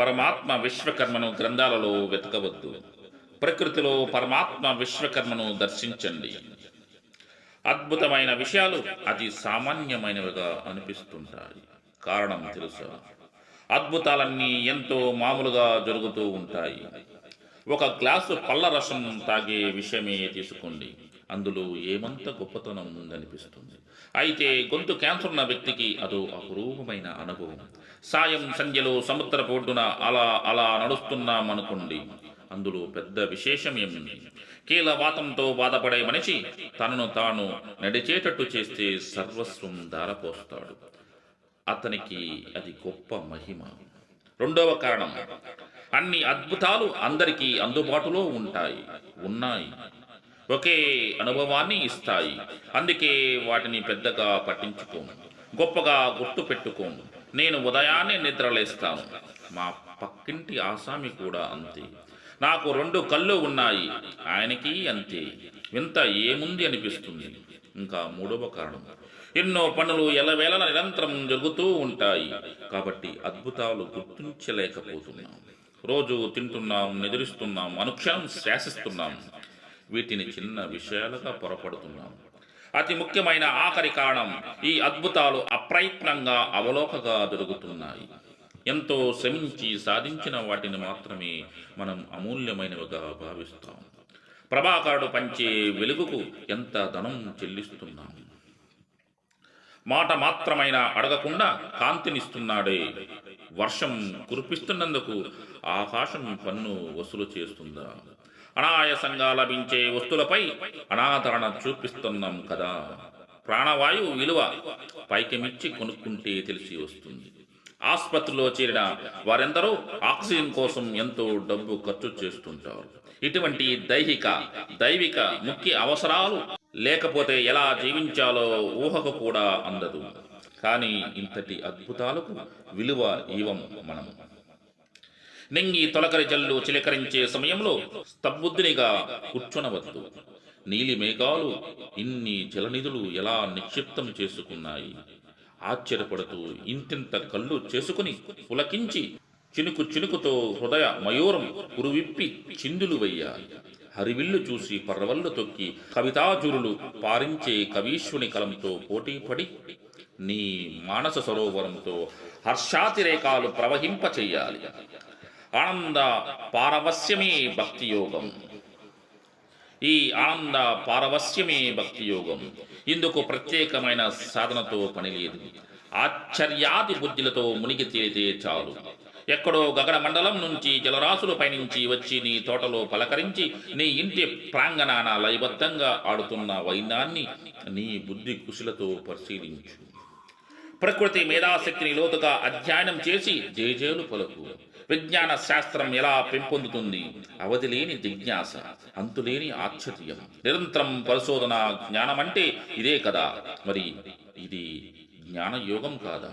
పరమాత్మ విశ్వకర్మను గ్రంథాలలో వెతకవద్దు. ప్రకృతిలో పరమాత్మ విశ్వకర్మను దర్శించండి. అద్భుతమైన విషయాలు అతి సామాన్యమైనవిగా అనిపిస్తుంటాయి. కారణం తెలుసా? అద్భుతాలన్నీ ఎంతో మామూలుగా జరుగుతూ ఉంటాయి. ఒక గ్లాసు పళ్ళ రసం తాగే విషయమే తీసుకోండి. అందులో ఏమంత గొప్పతనం ఉందనిపిస్తుంది. అయితే గొంతు క్యాన్సర్ ఉన్న వ్యక్తికి అదో అపురూపమైన అనుభవం. సాయం సంధ్యలో సముద్ర ఒడ్డున అలా అలా నడుస్తున్నామనుకోండి అందులో పెద్ద విశేషం ఏమిటి కీలవాతంతో బాధపడే మనిషి తనను తాను నడిచేటట్టు చేస్తే సర్వస్వం దారపోస్తాడు అతనికి అది గొప్ప మహిమ. రెండవ కారణం అన్ని అద్భుతాలు అందరికీ అందుబాటులో ఉంటాయి ఉన్నాయి. ఒకే అనుభవాన్ని ఇస్తాయి. అందుకే వాటిని పెద్దగా పట్టించుకోము గొప్పగా గుర్తు పెట్టుకోము నేను ఉదయాన్నే నిద్రలేస్తాను మా పక్కింటి ఆసామి కూడా అంతే. నాకు రెండు కళ్ళు ఉన్నాయి. ఆయనకి అంతే. వింత ఏముంది అనిపిస్తుంది. ఇంకా మూడవ కారణం. ఎన్నో పనులు ఎలవేళ నిరంతరం జరుగుతూ ఉంటాయి. కాబట్టి అద్భుతాలు గుర్తించలేకపోతున్నాం. రోజు తింటున్నాం నిద్రిస్తున్నాం అనుక్షణం శాసిస్తున్నాం వీటిని చిన్న విషయాలుగా పొరపడుతున్నాం. అతి ముఖ్యమైన ఆఖరి కారణం ఈ అద్భుతాలు అప్రయత్నంగా అవలోకగా దొరుకుతున్నాయి ఎంతో శ్రమించి సాధించిన వాటిని మాత్రమే మనం అమూల్యమైనవిగా భావిస్తాం. ప్రభాకరుడు పంచే వెలుగుకు ఎంత ధనం చెల్లిస్తున్నాం? మాట మాత్రమైన అడగకుండా కాంతినిస్తున్నాడే. వర్షం కురిపిస్తున్నందుకు ఆకాశం పన్ను వసూలు చేస్తుందా? అనాయాసంగా లభించే వస్తువులపై అనాదరణ చూపిస్తున్నాం కదా. ప్రాణవాయువు విలువ పైకెమిచ్చి కొనుక్కుంటే తెలిసి వస్తుంది. ఆసుపత్రిలో చేరిన వారెందరూ ఆక్సిజన్ కోసం ఎంతో డబ్బు ఖర్చు చేస్తుంటారు. ఇటువంటి దైహిక దైవిక ముఖ్య అవసరాలు లేకపోతే ఎలా జీవించాలో ఊహకు కూడా అందదు. కానీ ఇంతటి అద్భుతాలకు విలువ ఇవ్వం మనం. నింగి తొలకరి జల్లు చిలకరించే సమయంలో స్తబ్బుద్ధినిగా కూర్చొనవద్దు. నీలి మేఘాలు ఇన్ని జలనిధులు ఎలా నిక్షిప్తం చేసుకున్నాయి? ఆశ్చర్యపడుతూ ఇంతింత కళ్ళు చేసుకుని పులకించి చినుకు చినుకుతో హృదయ మయూరం కురువిప్పి చిందులు వెయ్యాలి. హరివిల్లు చూసి పర్రవల్లు తొక్కి కవితాజురులు పారించే కవీశ్వని కలంతో పోటీపడి నీ మానస సరోవరంతో హర్షాతిరేకాలు ప్రవహింప చెయ్యాలి ఆనంద పారవస్యమే భక్తి యోగం ఈ ఆనంద పారవస్యమే భక్తి యోగం ఇందుకు ప్రత్యేకమైన సాధనతో పని లేదు ఆశ్చర్యాది బుద్ధులతో మునిగి తేలితే చాలు. ఎక్కడో గగన మండలం నుంచి జలరాశులు పైనుంచి వచ్చి నీ తోటలో పలకరించి నీ ఇంటి ప్రాంగణాన లయబద్ధంగా ఆడుతున్న వైనాన్ని నీ బుద్ధి కుశలతో పరిశీలించు. ప్రకృతి మేధాశక్తిని లోతుగా అధ్యయనం చేసి జేజేలు పలుకు. విజ్ఞాన శాస్త్రం ఎలా పెంపొందుతుంది? అవధి లేని జిజ్ఞాస అంతులేని ఆశ్చర్యం. నిరంతరం పరిశోధన జ్ఞానం అంటే ఇదే కదా. మరి ఇది జ్ఞానయోగం కాదా?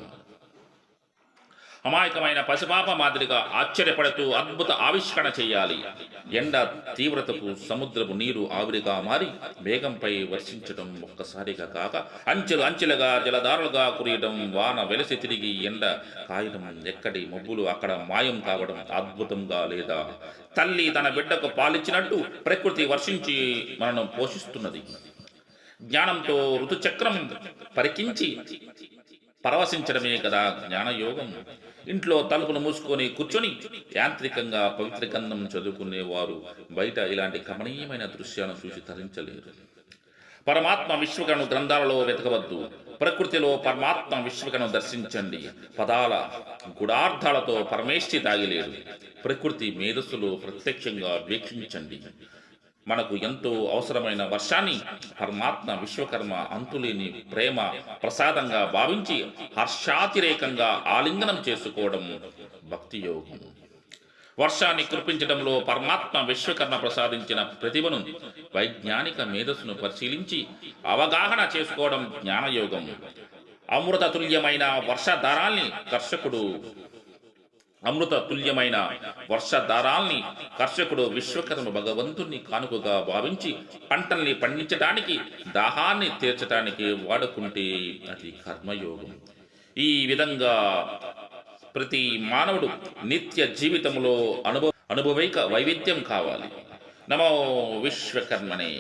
అమాయకమైన పసిపాప మాదిరిగా ఆశ్చర్యపడుతూ అద్భుత ఆవిష్కరణ చేయాలి. ఎండ తీవ్రతకు సముద్రపు నీరు ఆవిరిగా మారి మేఘంపై వర్షించడం ఒక్కసారిగా కాక అంచెలు అంచెలుగా జలధారలుగా కురియడం వాన వెలసి తిరిగి ఎండ కాయడం ఎక్కడి మబ్బులు అక్కడ మాయం కావడం అద్భుతంగా లేదా? తల్లి తన బిడ్డకు పాలిచ్చినట్టు ప్రకృతి వర్షించి మనను పోషిస్తున్నది. జ్ఞానంతో ఋతుచక్రం పరికించి పరవశించడమే కదా జ్ఞానయోగం. ఇంట్లో తలుపులు మూసుకొని కూర్చొని యాంత్రికంగా పవిత్ర గంధం చదువుకునేవారు. బయట ఇలాంటి గమనీయమైన దృశ్యాలను చూసి తరించలేరు. పరమాత్మ విశ్వకను గ్రంథాలలో వెతకవద్దు. ప్రకృతిలో పరమాత్మ విశ్వకను దర్శించండి. పదాల గుడార్థాలతో పరమేష్టి దాగిలేడు ప్రకృతి మేధస్సులో ప్రత్యక్షంగా వీక్షించండి. మనకు ఎంతో అవసరమైన వర్షాన్ని పరమాత్మ విశ్వకర్మ అంతులేని ప్రేమ ప్రసాదంగా భావించి హర్షాతిరేకంగా ఆలింగనం చేసుకోవడం భక్తి యోగం వర్షాన్ని కురిపించడంలో పరమాత్మ విశ్వకర్మ ప్రసాదించిన ప్రతిభను వైజ్ఞానిక మేధస్సును పరిశీలించి అవగాహన చేసుకోవడం జ్ఞానయోగం. అమృత తుల్యమైన వర్షధారాల్ని కర్షకుడు అమృత తుల్యమైన వర్షధారాల్ని కర్షకుడు విశ్వకర్మ భగవంతుణ్ణి కానుకగా భావించి పంటల్ని పండించడానికి దాహాన్ని తీర్చడానికి వాడుకుంటే అది కర్మయోగం. ఈ విధంగా ప్రతి మానవుడు నిత్య జీవితంలో అనుభవ అనుభవైక వైవిధ్యం కావాలి. నమో విశ్వకర్మనే.